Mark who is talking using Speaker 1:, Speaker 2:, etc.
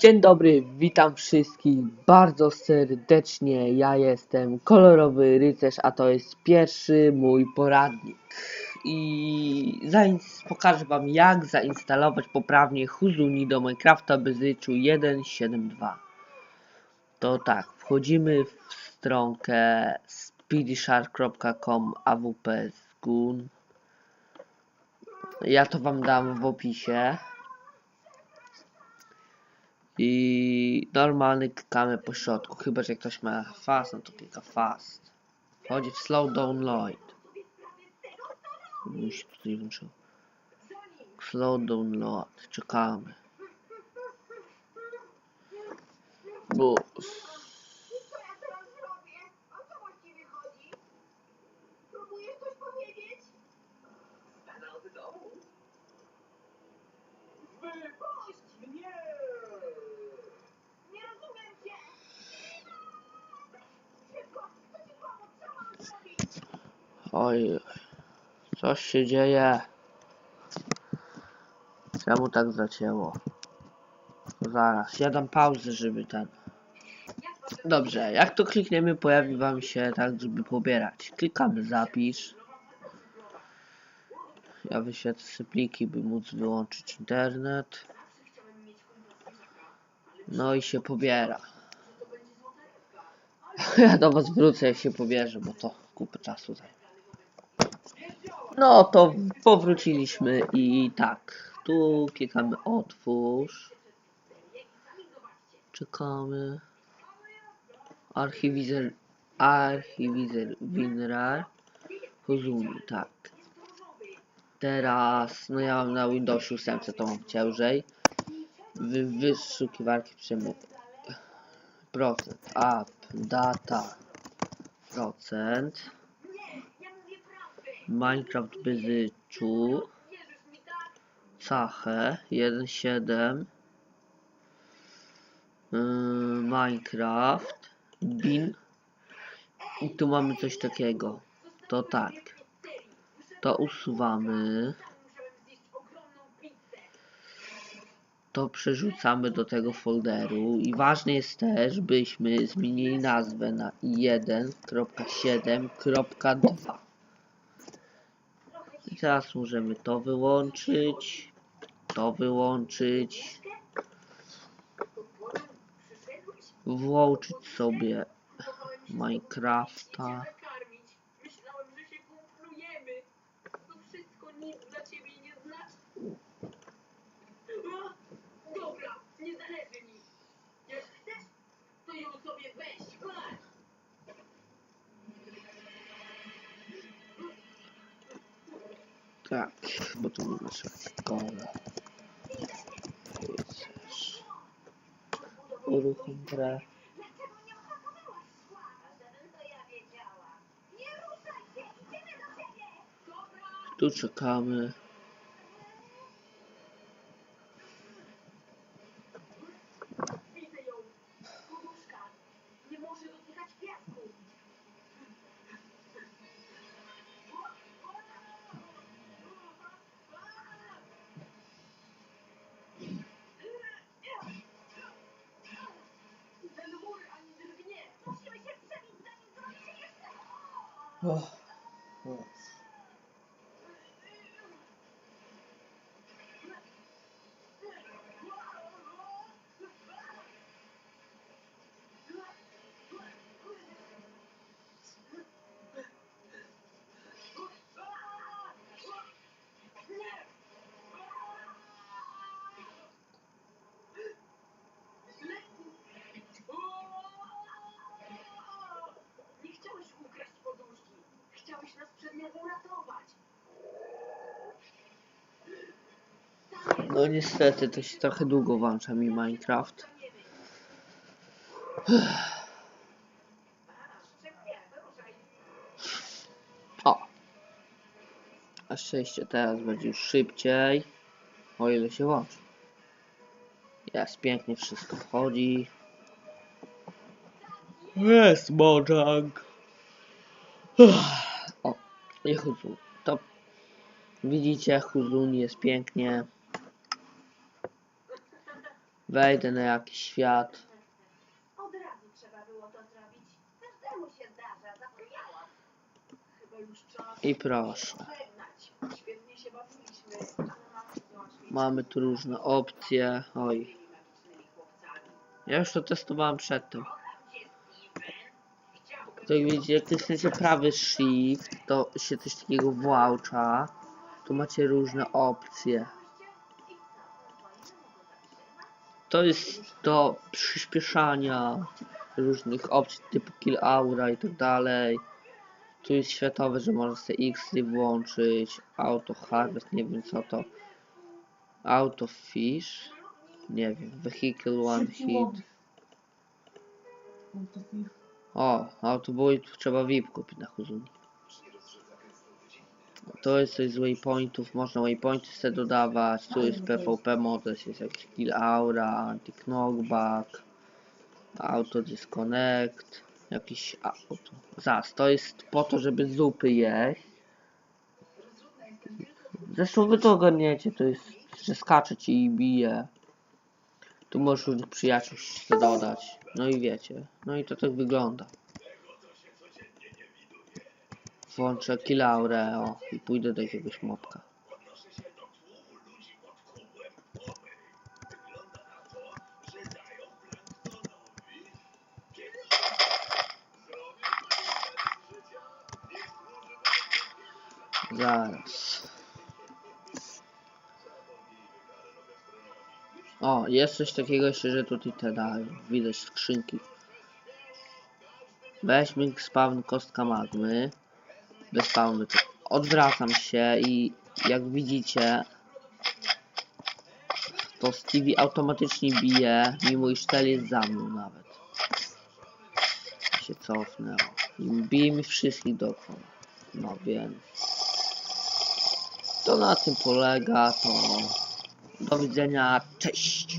Speaker 1: Dzień dobry, witam wszystkich bardzo serdecznie. Ja jestem kolorowy rycerz, a to jest pierwszy mój poradnik. I pokażę wam jak zainstalować poprawnie Huzuni do Minecrafta Bezyciu 1.7.2. To tak, wchodzimy w stronkę speedyshark.com awp zgun. Ja to wam dam w opisie. I normalny klikamy po środku, chyba że ktoś ma fast, no to klika fast. Wchodzi w slow download. Mi tutaj włączyło. Slow download, czekamy. Bo...
Speaker 2: Co ja teraz zrobię? O co właściwie chodzi? Próbujesz coś powiedzieć?
Speaker 3: Stanął w domu.
Speaker 2: Wypuść mnie! Nie rozumiem cię! Szybko! Chcę ci pomóc! Co mam zrobić?
Speaker 1: Oj, coś się dzieje. Czemu tak zacięło? Zaraz, ja dam pauzę, żeby ten... Dobrze, jak to klikniemy, pojawi wam się tak, żeby pobierać. Klikamy zapisz. Ja wyświetlę pliki, by móc wyłączyć internet. No i się pobiera. Ja do was wrócę, jak się pobierze, bo to kupę czasu zajmie. No to powróciliśmy i tak. Tu klikamy otwórz. Czekamy. Archiwizer. Archiwizer WinRAR. Huzuni, tak. Teraz, no ja mam na Windowsie 8, to mam ciężej. Wy, wyszukiwarki przemy. Procent, up, data, procent. Minecraft Bezyciu. Cachę. 1.7 yy, Minecraft. Bin. I tu mamy coś takiego. To tak. To usuwamy. To przerzucamy do tego folderu. I ważne jest też byśmy zmienili nazwę na 1.7.2 i teraz możemy to wyłączyć, to wyłączyć, włączyć sobie Minecrafta.
Speaker 2: Nakarmić. Myślałem, że się kumplujemy. To wszystko nic dla ciebie nie znaczy. A, Dobra, nie zależy mi. Jak chcesz, to ją sobie weź. Masz.
Speaker 1: Tak, bo tu mamy szkołę. Uruchom grę.
Speaker 2: Dlaczego nie jeszcze... Nie
Speaker 1: No niestety, to się trochę długo włącza mi Minecraft. O! A szczęście teraz będzie już szybciej. O ile się łączy. Jest, pięknie wszystko wchodzi. Jest Mojang. O, i Huzun. To widzicie, Huzun jest pięknie. Wejdę na jakiś świat.
Speaker 2: Od razu trzeba było to zrobić. Każdemu się zdarza, zapomniałam.
Speaker 4: Chyba już czas
Speaker 1: I proszę.
Speaker 4: żegnać. Świetnie się bawiliśmy, ale mamy
Speaker 1: tu różne opcje. Oj.
Speaker 4: magicznymi chłopcami.
Speaker 1: Ja już to testowałem przedtem. To jak widzicie, jak klikniecie prawy shift, to się coś takiego włącza. Tu macie różne opcje. To jest do przyspieszania różnych opcji typu kill aura i tak dalej. Tu jest światowe, że można sobie X włączyć. Auto harvest, nie wiem co to. Auto fish. Nie wiem. Vehicle one hit. O, autobój trzeba VIP kupić na Huzuni. To jest coś z waypointów, można waypointy sobie dodawać, tu jest PvP models, jest jakiś kill aura, anti knockback, auto disconnect, jakiś auto. Zas, to jest po to, żeby zupy jeść. Zresztą wy to ogarniecie, to jest, że skacze ci i bije. Tu możesz różnych przyjaciół dodać. No i wiecie, no i to tak wygląda. Włączę kilaurę, i pójdę do jakiegoś mopka. Zaraz. O, jest coś takiego jeszcze, że tutaj te dają. Widać skrzynki. Weźmy spawn kostka magmy. Bez to Odwracam się i jak widzicie to Stevie automatycznie bije, mimo iż tel jest za mną nawet. Się cofnę. o. I bije mi wszystkich dookoła. No więc. To na tym polega, to do widzenia, cześć!